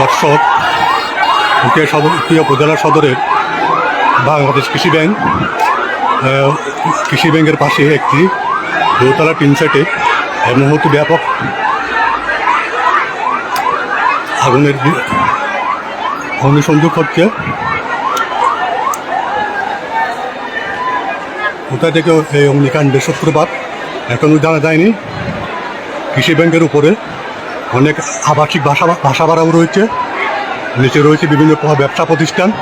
দর্শক সদর উপজেলা সদরের বাংলাদেশ কৃষি ব্যাংক কৃষি ব্যাংকের পাশে একটি দোতলা টিন সেটে এই মুহূর্তে ব্যাপক আগুনের অগ্নিসংযোগ হচ্ছে। কোথা থেকে এই অগ্নিকাণ্ডের সূত্রপাত এখনও জানা যায়নি। কৃষি ব্যাংকের উপরে অনেক আবাসিক ভাষা ভাড়াও রয়েছে। নিচে রয়েছে বিভিন্ন ব্যবসা প্রতিষ্ঠান।